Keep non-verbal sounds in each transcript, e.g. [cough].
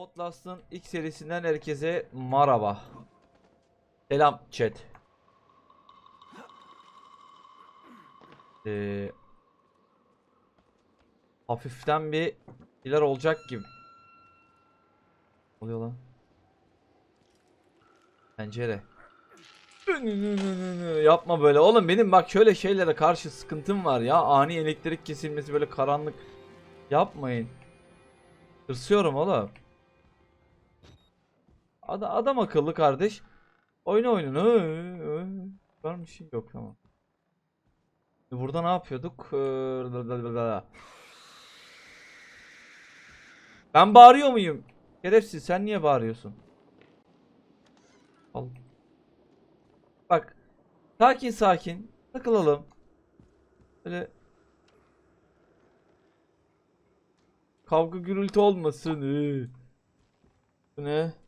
Outlast'ın ilk serisinden herkese merhaba. Selam chat. Ee, hafiften bir şeyler olacak gibi. Oluyor lan. Pencere. Yapma böyle oğlum benim bak şöyle şeylere karşı sıkıntım var ya ani elektrik kesilmesi böyle karanlık yapmayın. Tırsıyorum oğlum. Ada adam akıllı kardeş. Oyna oyununu. Var bir şey yok tamam. Burada ne yapıyorduk? Ee, Ben bağırıyor muyum? Şerefsiz sen niye bağırıyorsun? Al. Bak. Sakin sakin. Takılalım. Böyle kavga gürültü olmasın. Ee. Bu ne?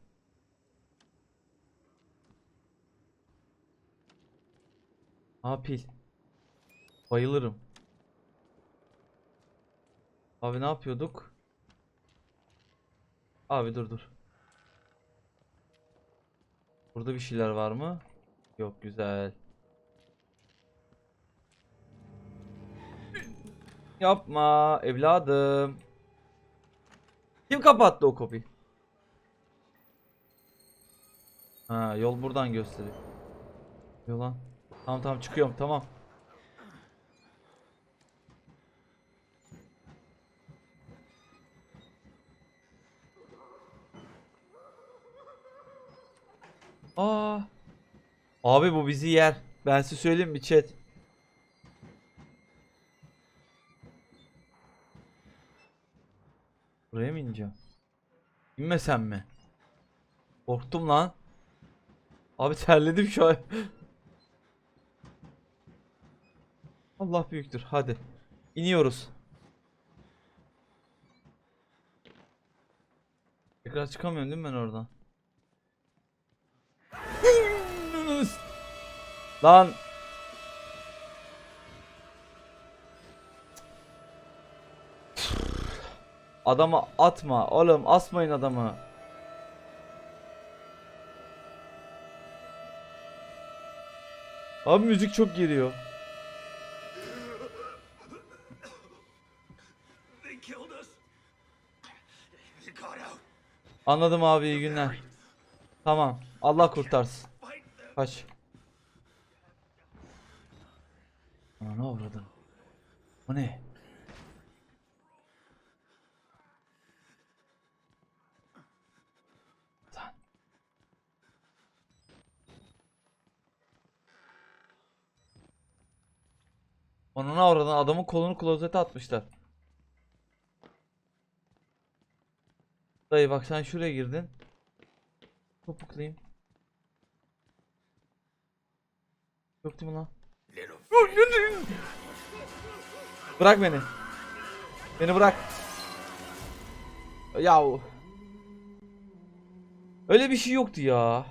Aa pil. Bayılırım. Abi ne yapıyorduk? Abi dur dur. Burada bir şeyler var mı? Yok güzel. Yapma evladım. Kim kapattı o kapıyı? Ha yol buradan gösteriyor. Yolan. Tamam tamam çıkıyorum tamam. Aa. Abi bu bizi yer. Ben size söyleyeyim bir chat. Buraya mı ineceğim? İnmesem mi? Korktum lan. Abi terledim şu an. [laughs] Allah büyüktür. Hadi. İniyoruz. Tekrar çıkamıyorum değil mi ben oradan? Lan. Adamı atma oğlum asmayın adamı. Abi müzik çok geliyor. Anladım abi iyi günler. Tamam. Allah kurtarsın. Kaç. Ana avradın? O ne? Onun avradın adamın kolunu klozete atmışlar. Dayı bak sen şuraya girdin. Topuklayayım. Yok değil mi lan? Bırak beni. Beni bırak. Yahu. Öyle bir şey yoktu ya.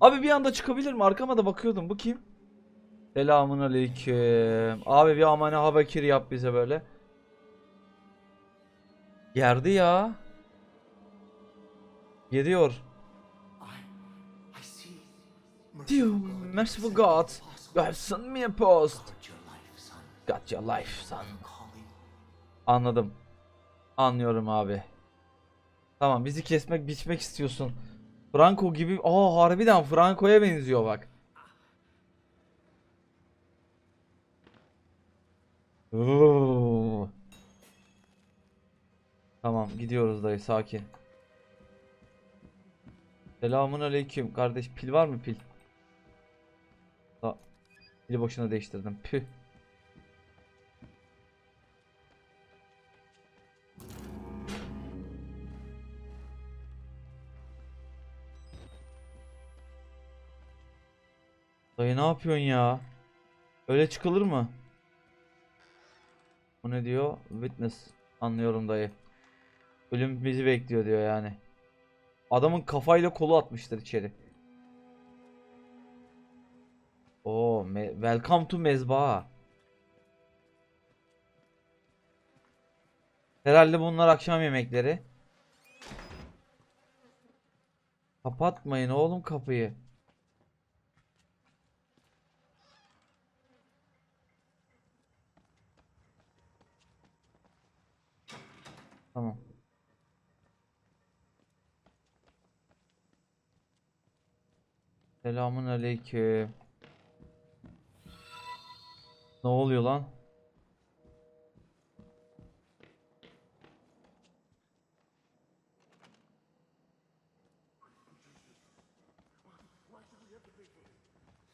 Abi bir anda çıkabilir mi? Arkama da bakıyordum. Bu kim? Selamun aleyküm. Abi bir amane habakir yap bize böyle. Yerdi ya. Geliyor. Diyor, merciful God. You have sent me a post. Got your life, son. Anladım. Anlıyorum abi. Tamam bizi kesmek biçmek istiyorsun. Franco gibi. Aa harbiden Franco'ya benziyor bak. Oo. Tamam gidiyoruz dayı sakin. Selamun aleyküm kardeş pil var mı pil? Da pili boşuna değiştirdim. Püh. Dayı ne yapıyorsun ya? Öyle çıkılır mı? Bu ne diyor? Witness. Anlıyorum dayı. Ölüm bizi bekliyor diyor yani. Adamın kafayla kolu atmıştır içeri. Oo, me- welcome to mezbaha. Herhalde bunlar akşam yemekleri. Kapatmayın oğlum kapıyı. Tamam. Selamun aleyküm. Ne oluyor lan?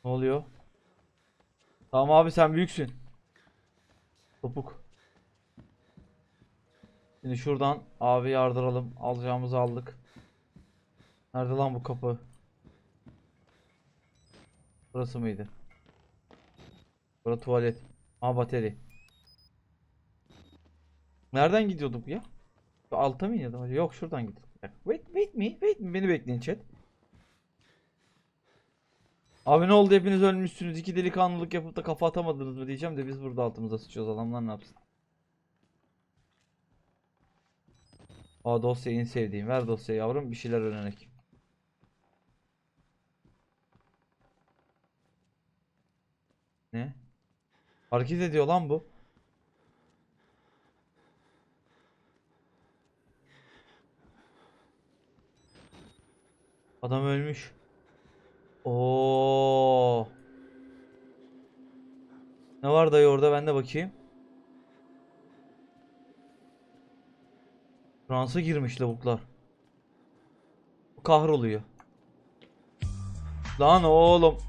Ne oluyor? Tamam abi sen büyüksün. Topuk. Şimdi şuradan abi yardıralım. Alacağımızı aldık. Nerede lan bu kapı? Burası mıydı? Burası tuvalet. Aa bateri. Nereden gidiyorduk ya? Alta mı iniyordum? Yok şuradan gidiyorduk. Wait, wait me, wait me. Beni bekleyin chat. Abi ne oldu hepiniz ölmüşsünüz. İki delikanlılık yapıp da kafa atamadınız mı diyeceğim de biz burada altımıza sıçıyoruz. Adamlar ne yapsın? Aa dosya en sevdiğim. Ver dosyayı yavrum bir şeyler öğrenek. Ne? Hareket ediyor lan bu. Adam ölmüş. Oo. Ne var dayı orada ben de bakayım. Fransa girmiş lavuklar. Kahroluyor. Lan oğlum.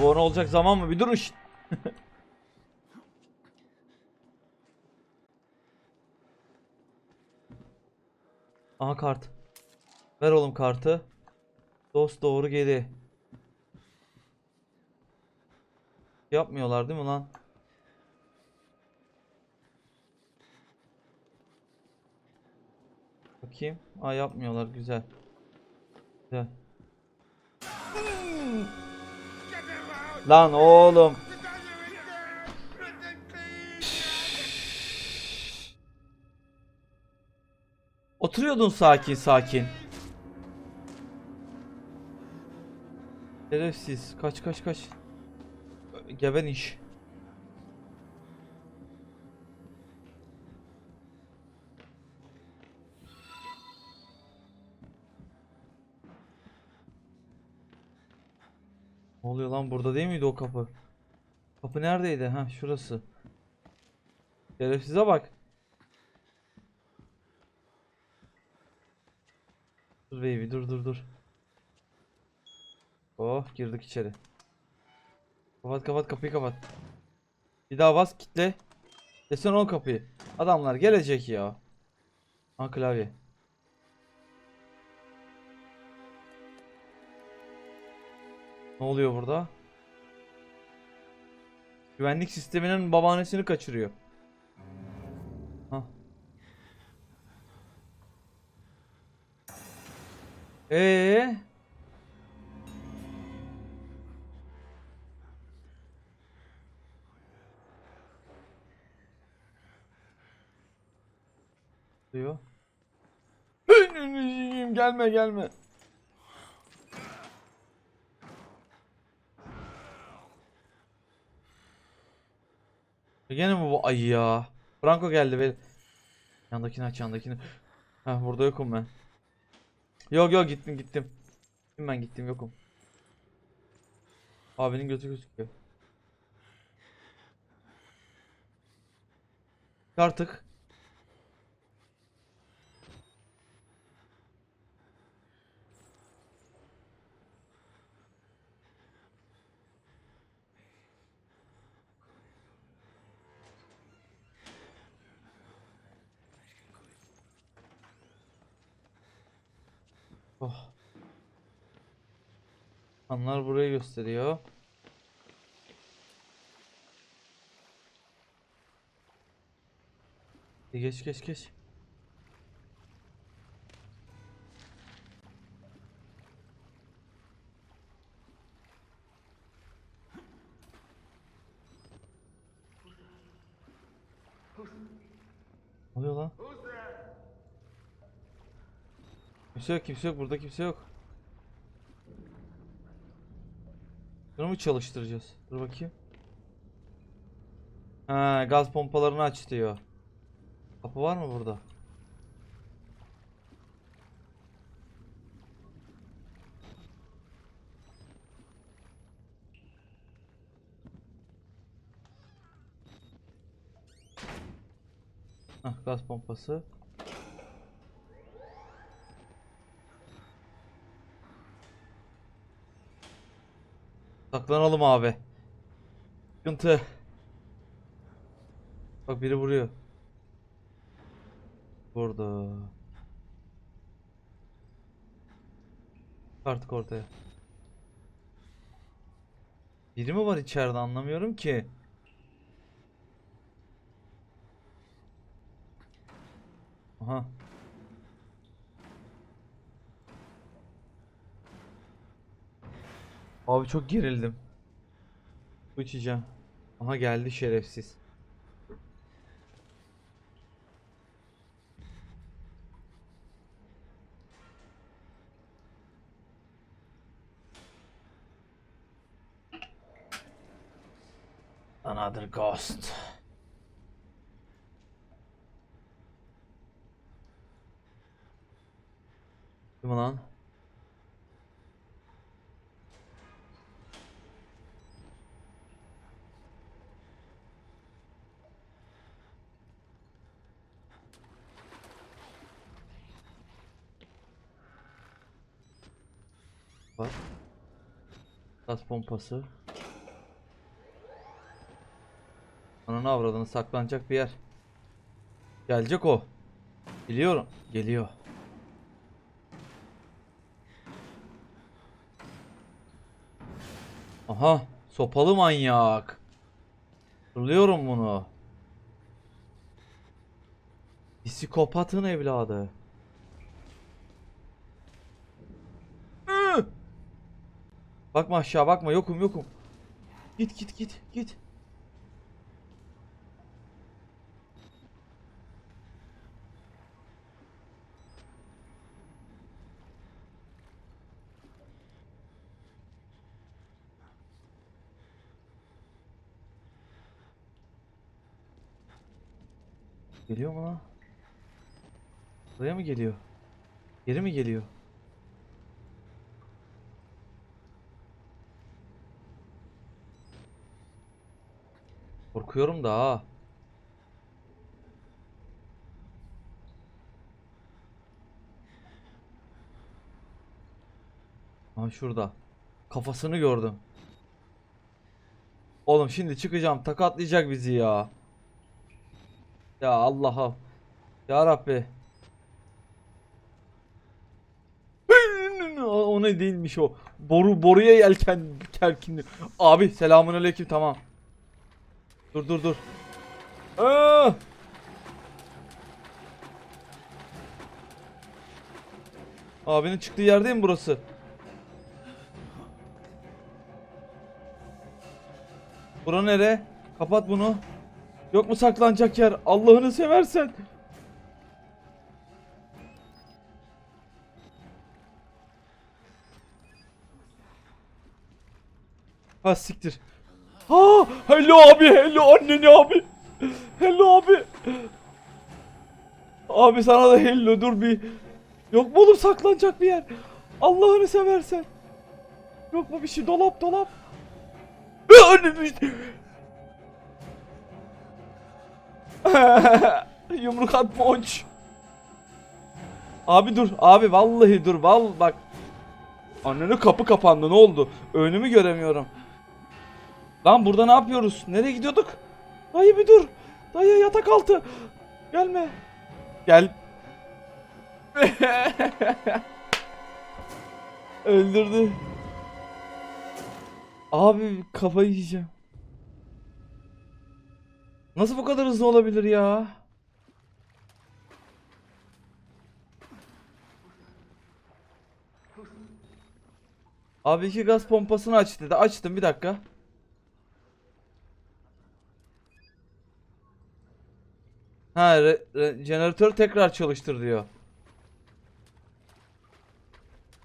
Bu ona olacak zaman mı? Bir durun şşt. [laughs] Aha kart. Ver oğlum kartı. Dost doğru geri. Yapmıyorlar değil mi lan? Bakayım. Aa yapmıyorlar güzel. Güzel. Them please! Oturuyordun sakin sakin. Şerefsiz. Kaç kaç kaç. Geber iş. Oluyor lan burada değil miydi o kapı? Kapı neredeydi? Ha şurası. Şerefsize bak. Dur baby dur dur dur. Oh girdik içeri. Kapat kapat kapıyı kapat. Bir daha bas kitle. Desene o kapıyı. Adamlar gelecek ya. Ha klavye. Ne oluyor burada? Güvenlik sisteminin babaannesini kaçırıyor. Ha. Ee? diyor. gelme gelme. Gene mi bu ayı? Franco geldi be. Yandakini aç yandakini. Ha burada yokum ben. Yok yok gittim gittim. Gittim ben gittim yokum. Abinin gözü gözüküyor. Artık. Anlar burayı gösteriyor. E geç geç geç. Ne oluyor? Kimse yok kimse yok burada kimse yok. Mu çalıştıracağız? Dur bakayım. Ha, gaz pompalarını aç diyor. Kapı var mı burada? Hah, gaz pompası. Saklanalım abi. Sıkıntı. Bak biri vuruyor. Burada. Artık ortaya. Biri mi var içeride anlamıyorum ki. Aha. Abi çok gerildim. Su içeceğim. Aha geldi şerefsiz. Another ghost. Kim lan? Var. Gaz pompası. Ananı avradını saklanacak bir yer. Gelecek o. Biliyorum. Geliyor. Aha. Sopalı manyak. Hatırlıyorum bunu. Psikopatın evladı. Bakma aşağı bakma yokum yokum. Git git git git. Geliyor mu lan? Buraya mı geliyor? Geri mi geliyor? Korkuyorum da ha. Ha şurada. Kafasını gördüm. Oğlum şimdi çıkacağım takatlayacak bizi ya. Ya Allah'ım. Ya Rabbi. [laughs] O o ne değilmiş o. Boru boruya yelken terkindi. Abi selamünaleyküm tamam. Dur dur dur. Aa! Abinin çıktığı yerdeyim mi burası? Bura nere? Kapat bunu. Yok mu saklanacak yer? Allah'ını seversen. Ha siktir. Ha, hello abi, hello anneni abi. Hello abi. Abi sana da hello dur bir. Yok mu oğlum saklanacak bir yer? Allah'ını seversen. Yok mu bir şey? Dolap dolap. Anneni [laughs] Yumruk at ponç. Abi dur. Abi vallahi dur. Val bak. Annenin kapı kapandı. Ne oldu? Önümü göremiyorum. Lan burada ne yapıyoruz? Nereye gidiyorduk? Dayı bir dur. Dayı yatak altı. Gelme. Gel. [laughs] Öldürdü. Abi kafayı yiyeceğim. Nasıl bu kadar hızlı olabilir ya? Abi iki gaz pompasını aç dedi. Açtım bir dakika. Ha re- re- jeneratörü tekrar çalıştır diyor.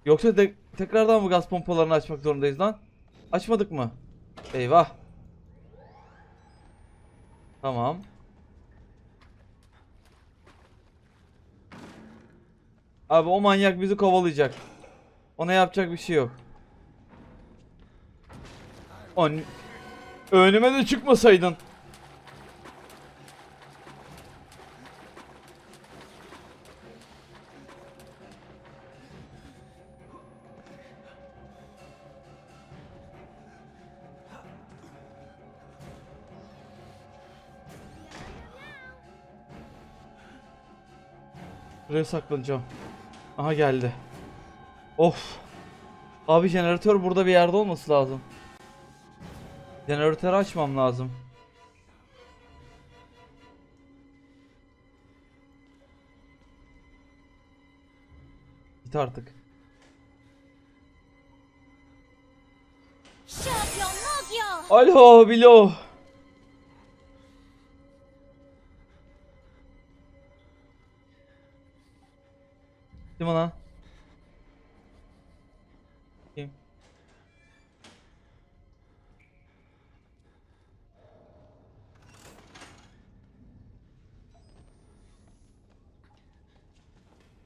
Yoksa te- tekrardan mı gaz pompalarını açmak zorundayız lan? Açmadık mı? Eyvah. Tamam. Abi o manyak bizi kovalayacak. Ona yapacak bir şey yok. On önüme de çıkmasaydın. Buraya saklanacağım. Aha geldi. Of. Abi jeneratör burada bir yerde olması lazım. Jeneratörü açmam lazım. Git artık. Alo Bilo. Kim o lan? Kim?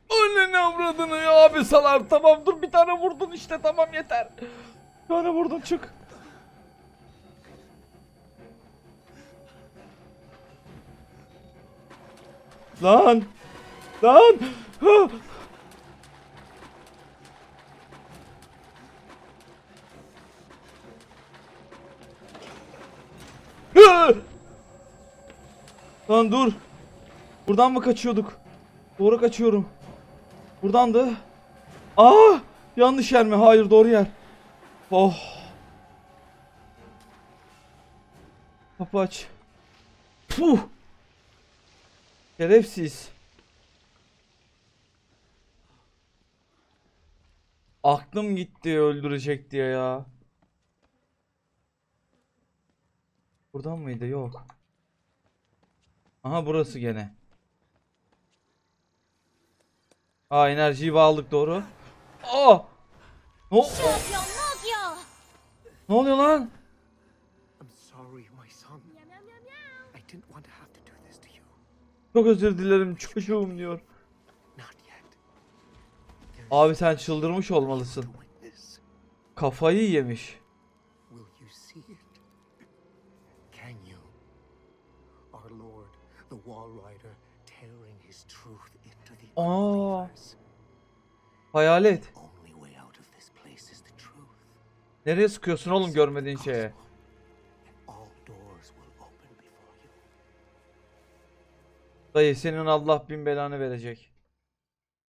Anne avradını ya abi salar tamam dur bir tane vurdun işte tamam yeter. Bir tane vurdun çık. Lan! Lan! Lan dur. Buradan mı kaçıyorduk? Doğru kaçıyorum. Buradandı. Aa! Yanlış yer mi? Hayır doğru yer. Oh. Kapı aç. Puh. Şerefsiz. Aklım gitti öldürecek diye ya. Buradan mıydı? Yok. Aha burası gene. Aa enerjiyi bağladık doğru. Aa! Ne, o- Nokia! ne oluyor lan? I'm sorry, my son. I didn't want to have to do this to you. Çok özür dilerim çocuğum diyor. Abi sen çıldırmış olmalısın. Kafayı yemiş. The truth. Nereye sıkıyorsun oğlum görmediğin şeye? Dayı senin Allah bin belanı verecek.